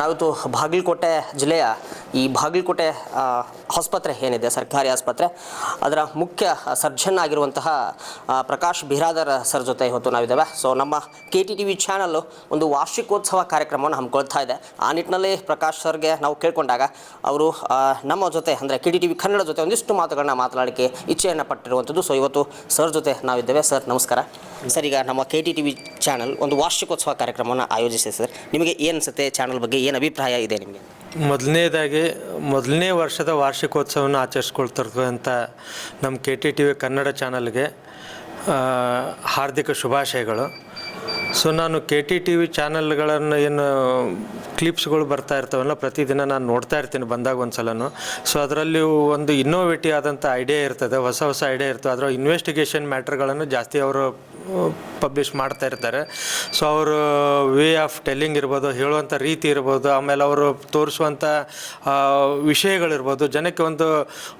ನಾವಿತ್ತು ಬಾಗಲಕೋಟೆ ಜಿಲ್ಲೆಯ ಈ ಬಾಗಲಕೋಟೆ ಆಸ್ಪತ್ರೆ ಏನಿದೆ, ಸರ್ಕಾರಿ ಆಸ್ಪತ್ರೆ, ಅದರ ಮುಖ್ಯ ಸರ್ಜನ್ ಆಗಿರುವಂತಹ ಪ್ರಕಾಶ್ ಬಿರಾದರ್ ಸರ್ ಜೊತೆ ಇವತ್ತು ನಾವಿದ್ದೇವೆ. ಸೊ ನಮ್ಮ K T T V channel ಒಂದು ವಾರ್ಷಿಕೋತ್ಸವ ಕಾರ್ಯಕ್ರಮವನ್ನು ಹಮ್ಮಿಕೊಳ್ತಾ ಇದೆ. ಆ ನಿಟ್ಟಿನಲ್ಲಿ ಪ್ರಕಾಶ್ ಸರ್ಗೆ ನಾವು ಕೇಳಿಕೊಂಡಾಗ ಅವರು ನಮ್ಮ ಜೊತೆ, ಅಂದರೆ K T T V Kannada ಜೊತೆ ಒಂದಿಷ್ಟು ಮಾತುಗಳನ್ನ ಮಾತನಾಡಲಿಕ್ಕೆ ಇಚ್ಛೆಯನ್ನು ಪಟ್ಟಿರುವಂಥದ್ದು. ಸೊ ಇವತ್ತು ಸರ್ ಜೊತೆ ನಾವಿದ್ದೇವೆ. ಸರ್, ನಮಸ್ಕಾರ. ಸರ್, ಈಗ ನಮ್ಮ K T T V channel ಒಂದು ವಾರ್ಷಿಕೋತ್ಸವ ಕಾರ್ಯಕ್ರಮವನ್ನು ಆಯೋಜಿಸಿದೆ, ಸರ್. ನಿಮಗೆ ಏನು ಅನಿಸುತ್ತೆ ಚಾನಲ್ ಬಗ್ಗೆ ಏನು ಅಭಿಪ್ರಾಯ ಇದೆ ನಿಮಗೆ? ಮೊದಲನೇದಾಗಿ, ಮೊದಲನೇ ವರ್ಷದ ವಾರ್ಷಿಕೋತ್ಸವವನ್ನು ಆಚರಿಸ್ಕೊಳ್ತಿರ್ತಕ್ಕಂಥ ನಮ್ಮ K T T V Kannada ಚಾನಲ್ಗೆ ಹಾರ್ದಿಕ ಶುಭಾಶಯಗಳು. ಸೊ, ನಾನು ಕೆ ಟಿ ಟಿ ವಿ ಚಾನಲ್ಗಳನ್ನು ಏನು ಕ್ಲಿಪ್ಸ್ಗಳು ಬರ್ತಾ ಇರ್ತವಲ್ಲ, ಪ್ರತಿದಿನ ನಾನು ನೋಡ್ತಾ ಇರ್ತೀನಿ ಬಂದಾಗ ಒಂದು ಸಲನು ಸೊ, ಅದರಲ್ಲಿ ಒಂದು ಇನ್ನೋವೇಟಿವ್ ಆದಂಥ ಐಡಿಯಾ ಇರ್ತದೆ, ಹೊಸ ಹೊಸ ಐಡಿಯಾ ಇರ್ತದೆ. ಅದರ ಇನ್ವೆಸ್ಟಿಗೇಷನ್ ಮ್ಯಾಟ್ರ್ಗಳನ್ನು ಜಾಸ್ತಿ ಅವರು ಪಬ್ಲಿಷ್ ಮಾಡ್ತಾ ಇರ್ತಾರೆ. ಸೊ ಅವರು ವೇ ಆಫ್ ಟೆಲ್ಲಿಂಗ್ ಇರ್ಬೋದು ಹೇಳುವಂಥ ರೀತಿ ಇರ್ಬೋದು, ಆಮೇಲೆ ಅವರು ತೋರಿಸುವಂಥ ವಿಷಯಗಳಿರ್ಬೋದು, ಜನಕ್ಕೆ ಒಂದು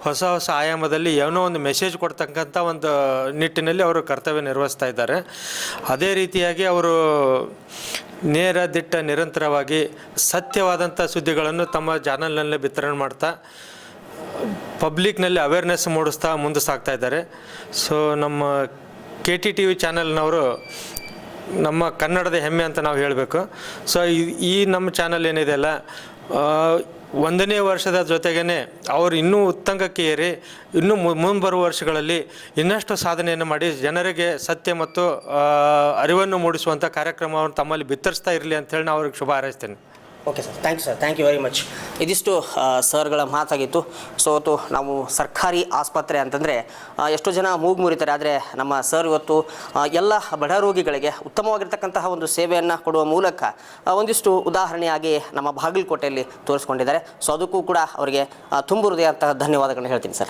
ಹೊಸ ಹೊಸ ಆಯಾಮದಲ್ಲಿ ಏನೋ ಒಂದು ಮೆಸೇಜ್ ಕೊಡ್ತಕ್ಕಂಥ ಒಂದು ನಿಟ್ಟಿನಲ್ಲಿ ಅವರು ಕರ್ತವ್ಯ ನಿರ್ವಹಿಸ್ತಾ ಇದ್ದಾರೆ. ಅದೇ ರೀತಿಯಾಗಿ ಅವರು ನೇರ ದಿಟ್ಟ ನಿರಂತರವಾಗಿ ಸತ್ಯವಾದಂಥ ಸುದ್ದಿಗಳನ್ನು ತಮ್ಮ ಚಾನಲ್ನಲ್ಲೇ ವಿತರಣೆ ಮಾಡ್ತಾ ಪಬ್ಲಿಕ್ನಲ್ಲಿ ಅವೇರ್ನೆಸ್ ಮೂಡಿಸ್ತಾ ಮುಂದೆ ಸಾಗ್ತಾ ಇದ್ದಾರೆ. ಸೊ ನಮ್ಮ ಕೆ ಟಿ ಟಿ ವಿ ಚಾನಲ್ನವರು ನಮ್ಮ ಕನ್ನಡದ ಹೆಮ್ಮೆ ಅಂತ ನಾವು ಹೇಳಬೇಕು. ಸೊ ಈ- ನಮ್ಮ ಚಾನಲ್ ಏನಿದೆ ಅಲ್ಲ ಒಂದನೇ ವರ್ಷದ ಜೊತೆಗೇ ಅವರು ಇನ್ನೂ ಉತ್ತಂಗಕ್ಕೆ ಏರಿ, ಇನ್ನೂ ಮುಂಬರುವ ವರ್ಷಗಳಲ್ಲಿ ಇನ್ನಷ್ಟು ಸಾಧನೆಯನ್ನು ಮಾಡಿ ಜನರಿಗೆ ಸತ್ಯ ಮತ್ತು ಅರಿವನ್ನು ಮೂಡಿಸುವಂಥ ಕಾರ್ಯಕ್ರಮವನ್ನು ತಮ್ಮಲ್ಲಿ ಬಿತ್ತರಿಸ್ತಾ ಇರಲಿ ಅಂತೇಳಿ ನಾವು ಅವ್ರಿಗೆ ಶುಭ ಹಾರೈಸ್ತೇನೆ. Okay sir thank you sir thank you very much ಇದಿಷ್ಟು ಸರ್ಗಳ ಮಾತಾಗಿತ್ತು. ಸೊ ಇವತ್ತು ನಾವು ಸರ್ಕಾರಿ ಆಸ್ಪತ್ರೆ ಅಂತಂದರೆ ಎಷ್ಟೋ ಜನ ಮೂಗು ಮುರಿತಾರೆ ಆದರೆ ನಮ್ಮ ಸರ್ ಇವತ್ತು ಎಲ್ಲ ಬಡ ರೋಗಿಗಳಿಗೆ ಉತ್ತಮವಾಗಿರ್ತಕ್ಕಂತಹ ಒಂದು ಸೇವೆಯನ್ನು ಕೊಡುವ ಮೂಲಕ ಒಂದಿಷ್ಟು ಉದಾಹರಣೆಯಾಗಿ ನಮ್ಮ ಬಾಗಲಕೋಟೆಯಲ್ಲಿ ತೋರಿಸ್ಕೊಂಡಿದ್ದಾರೆ. ಸೊ ಅದಕ್ಕೂ ಕೂಡ ಅವರಿಗೆ ತುಂಬ ಹೃದಯ ಅಂತ ಧನ್ಯವಾದಗಳನ್ನ ಹೇಳ್ತೀನಿ ಸರ್